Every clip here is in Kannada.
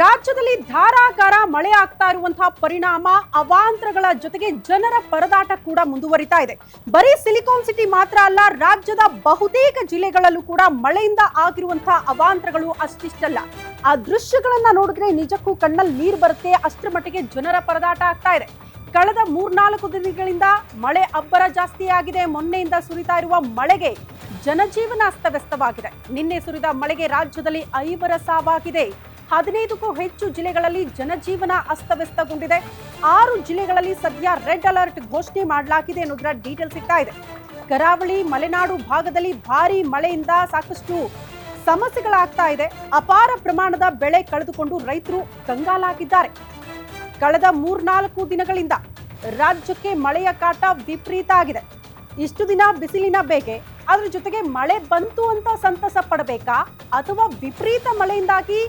ರಾಜ್ಯದಲ್ಲಿ ಧಾರಾಕಾರ ಮಳೆ ಆಗ್ತಾ ಇರುವಂತಹ ಪರಿಣಾಮ, ಅವಾಂತರಗಳ ಜೊತೆಗೆ ಜನರ ಪರದಾಟ ಕೂಡ ಮುಂದುವರಿತಾ ಇದೆ. ಬರೀ ಸಿಲಿಕಾನ್ ಸಿಟಿ ಮಾತ್ರ ಅಲ್ಲ, ರಾಜ್ಯದ ಬಹುತೇಕ ಜಿಲ್ಲೆಗಳಲ್ಲೂ ಕೂಡ ಮಳೆಯಿಂದ ಆಗಿರುವಂತಹ ಅವಾಂತರಗಳು ಅಷ್ಟಿಷ್ಟಲ್ಲ. ಆ ದೃಶ್ಯಗಳನ್ನ ನೋಡಿದ್ರೆ ನಿಜಕ್ಕೂ ಕಣ್ಣಲ್ಲಿ ನೀರು ಬರುತ್ತೆ, ಅಷ್ಟರ ಮಟ್ಟಿಗೆ ಜನರ ಪರದಾಟ ಆಗ್ತಾ ಇದೆ. ಕಳೆದ ಮೂರ್ನಾಲ್ಕು ದಿನಗಳಿಂದ ಮಳೆ ಅಬ್ಬರ ಜಾಸ್ತಿ ಆಗಿದೆ. ಮೊನ್ನೆಯಿಂದ ಸುರಿತಾ ಇರುವ ಮಳೆಗೆ ಜನಜೀವನ ಅಸ್ತವ್ಯಸ್ತವಾಗಿದೆ. ನಿನ್ನೆ ಸುರಿದ ಮಳೆಗೆ ರಾಜ್ಯದಲ್ಲಿ ಐವರ ಸಾವಾಗಿದೆ. ಹದಿನೈದಕ್ಕೂ ಹೆಚ್ಚು ಜಿಲ್ಲೆಗಳಲ್ಲಿ ಜನಜೀವನ ಅಸ್ತವ್ಯಸ್ತಗೊಂಡಿದೆ. ಆರು ಜಿಲ್ಲೆಗಳಲ್ಲಿ ಸದ್ಯ ರೆಡ್ ಅಲರ್ಟ್ ಘೋಷಣೆ ಮಾಡಲಾಗಿದೆ ಅನ್ನೋದರ ಡೀಟೇಲ್ ಸಿಗ್ತಾ ಇದೆ. ಕರಾವಳಿ, ಮಲೆನಾಡು ಭಾಗದಲ್ಲಿ ಭಾರಿ ಮಳೆಯಿಂದ ಸಾಕಷ್ಟು ಸಮಸ್ಯೆಗಳಾಗ್ತಾ ಇದೆ. ಅಪಾರ ಪ್ರಮಾಣದ ಬೆಳೆ ಕಳೆದುಕೊಂಡು ರೈತರು ಕಂಗಾಲಾಗಿದ್ದಾರೆ. ಕಳೆದ ಮೂರ್ನಾಲ್ಕು ದಿನಗಳಿಂದ ರಾಜ್ಯಕ್ಕೆ ಮಳೆಯ ಕಾಟ ವಿಪರೀತ ಆಗಿದೆ. ಇಷ್ಟು ದಿನ ಬಿಸಿಲಿನ ಬೇಗೆ, ಅದರ ಜೊತೆಗೆ ಮಳೆ ಬಂತು ಅಂತ ಸಂತಸ ಪಡಬೇಕಾ ಅಥವಾ ವಿಪರೀತ ಮಳೆಯಿಂದಾಗಿ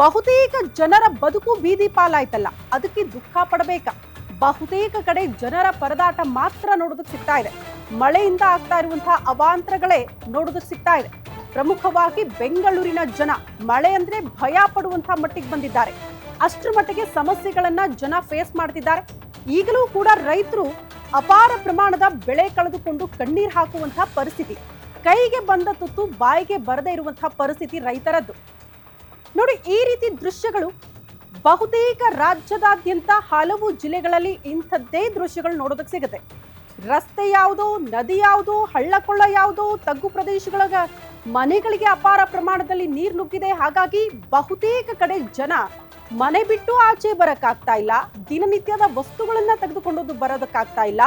ಬಹುತೇಕ ಜನರ ಬದುಕು ಬೀದಿ ಪಾಲಾಯ್ತಲ್ಲ, ಅದಕ್ಕೆ ದುಃಖ ಪಡಬೇಕಾ. ಬಹುತೇಕ ಕಡೆ ಜನರ ಪರದಾಟ ಮಾತ್ರ ನೋಡೋದಕ್ಕೆ ಸಿಗ್ತಾ ಇದೆ. ಮಳೆಯಿಂದ ಆಗ್ತಾ ಇರುವಂತಹ ಅವಾಂತರಗಳೇ ನೋಡೋದಕ್ಕೆ ಸಿಗ್ತಾ ಇದೆ. ಪ್ರಮುಖವಾಗಿ ಬೆಂಗಳೂರಿನ ಜನ ಮಳೆ ಅಂದ್ರೆ ಭಯ ಪಡುವಂತಹ ಮಟ್ಟಿಗೆ ಬಂದಿದ್ದಾರೆ. ಅಷ್ಟರ ಮಟ್ಟಿಗೆ ಸಮಸ್ಯೆಗಳನ್ನ ಜನ ಫೇಸ್ ಮಾಡ್ತಿದ್ದಾರೆ. ಈಗಲೂ ಕೂಡ ರೈತರು ಅಪಾರ ಪ್ರಮಾಣದ ಬೆಳೆ ಕಳೆದುಕೊಂಡು ಕಣ್ಣೀರ್ ಹಾಕುವಂತಹ ಪರಿಸ್ಥಿತಿ. ಕೈಗೆ ಬಂದ ತುತ್ತು ಬಾಯಿಗೆ ಬರದೇ ಇರುವಂತಹ ಪರಿಸ್ಥಿತಿ ರೈತರದ್ದು. ನೋಡಿ, ಈ ರೀತಿ ದೃಶ್ಯಗಳು ಬಹುತೇಕ ರಾಜ್ಯದಾದ್ಯಂತ ಹಲವು ಜಿಲ್ಲೆಗಳಲ್ಲಿ ಇಂಥದ್ದೇ ದೃಶ್ಯಗಳು ನೋಡೋದಕ್ಕೆ ಸಿಗುತ್ತೆ. ರಸ್ತೆ ಯಾವುದು, ನದಿ ಯಾವುದು, ಹಳ್ಳಕೊಳ್ಳ ಯಾವುದು, ತಗ್ಗು ಪ್ರದೇಶಗಳ ಮನೆಗಳಿಗೆ ಅಪಾರ ಪ್ರಮಾಣದಲ್ಲಿ ನೀರು ನುಗ್ಗಿದೆ. ಹಾಗಾಗಿ ಬಹುತೇಕ ಕಡೆ ಜನ ಮನೆ ಬಿಟ್ಟು ಆಚೆ ಬರಕ್ಕಾಗ್ತಾ ಇಲ್ಲ. ದಿನನಿತ್ಯದ ವಸ್ತುಗಳನ್ನ ತೆಗೆದುಕೊಂಡು ಬರೋದಕ್ಕಾಗ್ತಾ ಇಲ್ಲ.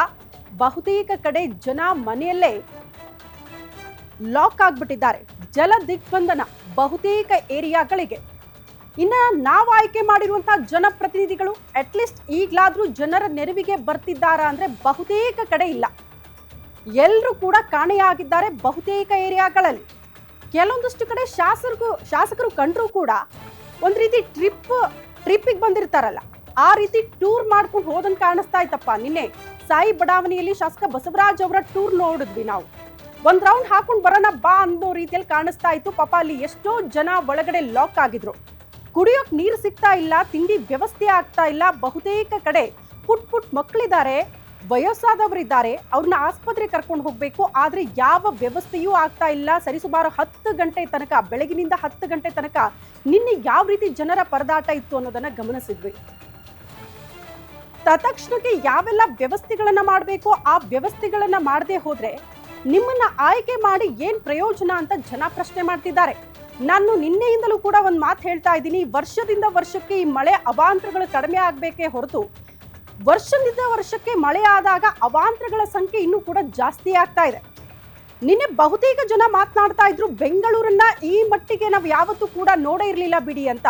ಬಹುತೇಕ ಕಡೆ ಜನ ಮನೆಯಲ್ಲೇ ಲಾಕ್ ಆಗ್ಬಿಟ್ಟಿದ್ದಾರೆ. ಜಲ ದಿಗ್ಬಂಧನ ಬಹುತೇಕ ಏರಿಯಾಗಳಿಗೆ. ಇನ್ನ ನಾವು ಆಯ್ಕೆ ಮಾಡಿರುವಂತಹ ಜನಪ್ರತಿನಿಧಿಗಳು ಅಟ್ಲೀಸ್ಟ್ ಈಗ್ಲಾದ್ರೂ ಜನರ ನೆರವಿಗೆ ಬರ್ತಿದ್ದಾರಾ ಅಂದ್ರೆ ಬಹುತೇಕ ಕಡೆ ಇಲ್ಲ. ಎಲ್ಲರೂ ಕೂಡ ಕಾಣೆಯಾಗಿದ್ದಾರೆ ಬಹುತೇಕ ಏರಿಯಾಗಳಲ್ಲಿ. ಕೆಲವೊಂದಷ್ಟು ಕಡೆ ಶಾಸಕರು ಶಾಸಕರು ಕಂಡರೂ ಕೂಡ ಒಂದು ರೀತಿ ಟ್ರಿಪ್, ಟ್ರಿಪ್ಪಿಗೆ ಬಂದಿರ್ತಾರಲ್ಲ, ಆ ರೀತಿ ಟೂರ್ ಮಾಡ್ಕೊಂಡು ಹೋದಂಗೆ ಕಾಣಿಸ್ತಾ ಇತ್ತಪ್ಪ. ನಿನ್ನೆ ಸಾಯಿ ಬಡಾವಣೆಯಲ್ಲಿ ಶಾಸಕ ಬಸವರಾಜ್ ಅವರ ಟೂರ್ ನೋಡಿದ್ವಿ ನಾವು. ಒಂದ್ ರೌಂಡ್ ಹಾಕೊಂಡು ಬರೋಣ ಬಾ ಅನ್ನೋ ರೀತಿಯಲ್ಲಿ ಕಾಣಿಸ್ತಾ ಇತ್ತು. ಪಾಪ ಅಲ್ಲಿ ಎಷ್ಟೋ ಜನ ಒಳಗಡೆ ಲಾಕ್ ಆಗಿದ್ರು. ಕುಡಿಯೋಕ್ ನೀರು ಸಿಗ್ತಾ ಇಲ್ಲ, ತಿಂಡಿ ವ್ಯವಸ್ಥೆ ಆಗ್ತಾ ಇಲ್ಲ. ಬಹುತೇಕ ಕಡೆ ಪುಟ್ ಪುಟ್ ಮಕ್ಕಳಿದ್ದಾರೆ ವಯಸ್ಸಾದವರಿದ್ದಾರೆ ಅವ್ರನ್ನ ಆಸ್ಪತ್ರೆಗೆ ಕರ್ಕೊಂಡು ಹೋಗ್ಬೇಕು. ಆದ್ರೆ ಯಾವ ವ್ಯವಸ್ಥೆಯೂ ಆಗ್ತಾ ಇಲ್ಲ. ಸರಿಸುಮಾರು ಹತ್ತು ಗಂಟೆ ತನಕ, ಬೆಳಗಿನಿಂದ ಹತ್ತು ಗಂಟೆ ತನಕ ನಿನ್ನೆ ಯಾವ ರೀತಿ ಜನರ ಪರದಾಟ ಇತ್ತು ಅನ್ನೋದನ್ನ ಗಮನಿಸಿದ್ವಿ. ತತ್ಕ್ಷಣಕ್ಕೆ ಯಾವೆಲ್ಲ ವ್ಯವಸ್ಥೆಗಳನ್ನ ಮಾಡಬೇಕು, ಆ ವ್ಯವಸ್ಥೆಗಳನ್ನ ಮಾಡದೆ ಹೋದ್ರೆ ನಿಮ್ಮನ್ನ ಆಯ್ಕೆ ಮಾಡಿ ಏನ್ ಪ್ರಯೋಜನ ಅಂತ ಜನ ಪ್ರಶ್ನೆ ಮಾಡ್ತಿದ್ದಾರೆ. ನಾನು ನಿನ್ನೆಯಿಂದಲೂ ಕೂಡ ಒಂದು ಮಾತು ಹೇಳ್ತಾ ಇದ್ದೀನಿ. ವರ್ಷದಿಂದ ವರ್ಷಕ್ಕೆ ಈ ಮಳೆ ಅವಾಂತರಗಳು ಕಡಿಮೆ ಆಗಬೇಕೇ ಹೊರತು, ವರ್ಷದಿಂದ ವರ್ಷಕ್ಕೆ ಮಳೆ ಆದಾಗ ಅವಾಂತರಗಳ ಸಂಖ್ಯೆ ಇನ್ನೂ ಕೂಡ ಜಾಸ್ತಿ ಆಗ್ತಾ ಇದೆ. ನಿನ್ನೆ ಬಹುತೇಕ ಜನ ಮಾತನಾಡ್ತಾ ಇದ್ರು, ಬೆಂಗಳೂರನ್ನ ಈ ಮಟ್ಟಿಗೆ ನಾವು ಯಾವತ್ತೂ ಕೂಡ ನೋಡೇ ಇರಲಿಲ್ಲ ಬಿಡಿ ಅಂತ.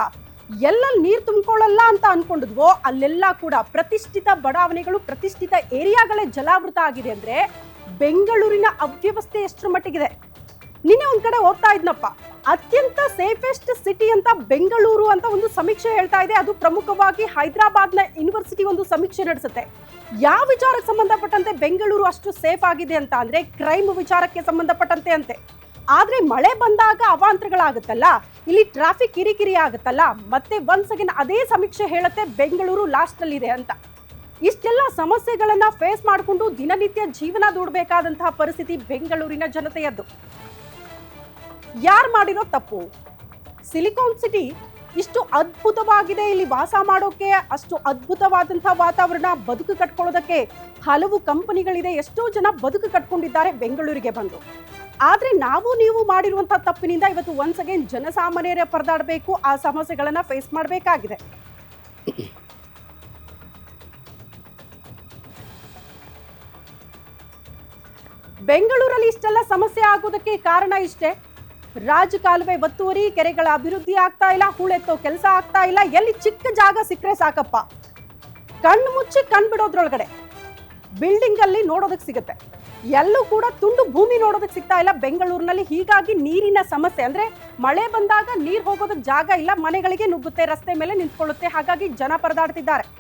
ಎಲ್ಲೆಲ್ಲಿ ನೀರು ತುಂಬಿಕೊಳ್ಳಲ್ಲ ಅಂತ ಅನ್ಕೊಂಡಿದ್ವೋ, ಅಲ್ಲೆಲ್ಲ ಕೂಡ ಪ್ರತಿಷ್ಠಿತ ಬಡಾವಣೆಗಳು, ಪ್ರತಿಷ್ಠಿತ ಏರಿಯಾಗಳೇ ಜಲಾವೃತ ಆಗಿದೆ ಅಂದ್ರೆ ಬೆಂಗಳೂರಿನ ಅವ್ಯವಸ್ಥೆ ಎಷ್ಟರ ಮಟ್ಟಿಗಿದೆ? ನಿನ್ನೆ ಒಂದ್ ಕಡೆ ಓದ್ತಾ ಇದ್ನಪ್ಪ. ಅತ್ಯಂತ ಸೇಫೆಸ್ಟ್ ಸಿಟಿ ಅಂತ ಬೆಂಗಳೂರು ಅಂತ ಒಂದು ಸಮೀಕ್ಷೆ ಹೇಳ್ತಾ ಇದೆ. ಅದು ಪ್ರಮುಖವಾಗಿ ಹೈದರಾಬಾದ್ನ ಯೂನಿವರ್ಸಿಟಿ ಒಂದು ಸಮೀಕ್ಷೆ ನಡೆಸುತ್ತೆ. ಯಾವ ವಿಚಾರಕ್ಕೆ ಸಂಬಂಧಪಟ್ಟಂತೆ ಬೆಂಗಳೂರು ಅಷ್ಟು ಸೇಫ್ ಆಗಿದೆ ಅಂತ ಅಂದ್ರೆ ಕ್ರೈಮ್ ವಿಚಾರಕ್ಕೆ ಸಂಬಂಧಪಟ್ಟಂತೆ ಅಂತೆ. ಆದ್ರೆ ಮಳೆ ಬಂದಾಗ ಅವಾಂತರಗಳಾಗುತ್ತಲ್ಲ, ಇಲ್ಲಿ ಟ್ರಾಫಿಕ್ ಕಿರಿಕಿರಿ ಆಗುತ್ತಲ್ಲ, ಮತ್ತೆ ಒನ್ಸ್ ಅಗೇನ್ ಅದೇ ಸಮೀಕ್ಷೆ ಹೇಳುತ್ತೆ ಬೆಂಗಳೂರು ಲಾಸ್ಟ್ ಇದೆ ಅಂತ. ಇಷ್ಟೆಲ್ಲ ಸಮಸ್ಯೆಗಳನ್ನ ಫೇಸ್ ಮಾಡಿಕೊಂಡು ದಿನನಿತ್ಯ ಜೀವನ ದೂಡಬೇಕಾದಂತಹ ಪರಿಸ್ಥಿತಿ ಬೆಂಗಳೂರಿನ ಜನತೆಯದ್ದು. ಯಾರು ಮಾಡಿರೋ ತಪ್ಪು? ಸಿಲಿಕಾನ್ ಸಿಟಿ ಇಷ್ಟು ಅದ್ಭುತವಾಗಿದೆ ಇಲ್ಲಿ ವಾಸ ಮಾಡೋಕೆ, ಅಷ್ಟು ಅದ್ಭುತವಾದಂತಹ ವಾತಾವರಣ ಬದುಕು ಕಟ್ಕೊಳ್ಳೋದಕ್ಕೆ ಹಲವು ಕಂಪನಿಗಳಿದೆ, ಎಷ್ಟೋ ಜನ ಬದುಕು ಕಟ್ಕೊಂಡಿದ್ದಾರೆ ಬೆಂಗಳೂರಿಗೆ ಬಂದು. ಆದರೆ ನಾವು ನೀವು ಮಾಡಿರುವಂತಹ ತಪ್ಪಿನಿಂದ ಇವತ್ತು ಒನ್ಸ್ ಅಗೇನ್ ಜನಸಾಮಾನ್ಯರೇ ಪರದಾಡಬೇಕು, ಆ ಸಮಸ್ಯೆಗಳನ್ನು ಫೇಸ್ ಮಾಡಬೇಕಾಗಿದೆ. ಬೆಂಗಳೂರಲ್ಲಿ ಇಷ್ಟೆಲ್ಲ ಸಮಸ್ಯೆ ಆಗೋದಕ್ಕೆ ಕಾರಣ ಇಷ್ಟೇ? ರಾಜಕಾಲುವೆ ಒತ್ತುವರಿ, ಕೆರೆಗಳ ಅಭಿವೃದ್ಧಿ ಆಗ್ತಾ ಇಲ್ಲ, ಹೂಳೆತ್ತೋ ಕೆಲಸ ಆಗ್ತಾ ಇಲ್ಲ, ಎಲ್ಲಿ ಚಿಕ್ಕ ಜಾಗ ಸಿಕ್ಕರೆ ಸಾಕಪ್ಪ? ಕಣ್ಣು ಮುಚ್ಚಿ ಕಣ್ ಬಿಡೋದ್ರೊಳಗಡೆ ಬಿಲ್ಡಿಂಗ್ ಅಲ್ಲಿ ನೋಡೋದಕ್ಕೆ ಸಿಗುತ್ತೆ. ಎಲ್ಲೂ ಕೂಡ ತುಂಡು ಭೂಮಿ ನೋಡೋದಕ್ಕೆ ಸಿಗ್ತಾ ಇಲ್ಲ. ಬೆಂಗಳೂರಿನಲ್ಲಿ ಹೀಗಾಗಿ ನೀರಿನ ಸಮಸ್ಯೆ. ಅಂದ್ರೆ ಮಳೆ ಬಂದಾಗ ನೀರು ಹೋಗೋದಕ್ಕೆ ಜಾಗ ಇಲ್ಲ, ಮನೆಗಳಿಗೆ ನುಗ್ಗುತ್ತೆ, ರಸ್ತೆ ಮೇಲೆ ನಿಂತ್ಕೊಳ್ಳುತ್ತೆ. ಹಾಗಾಗಿ ಜನ ಪರದಾಡ್ತಿದ್ದಾರೆ.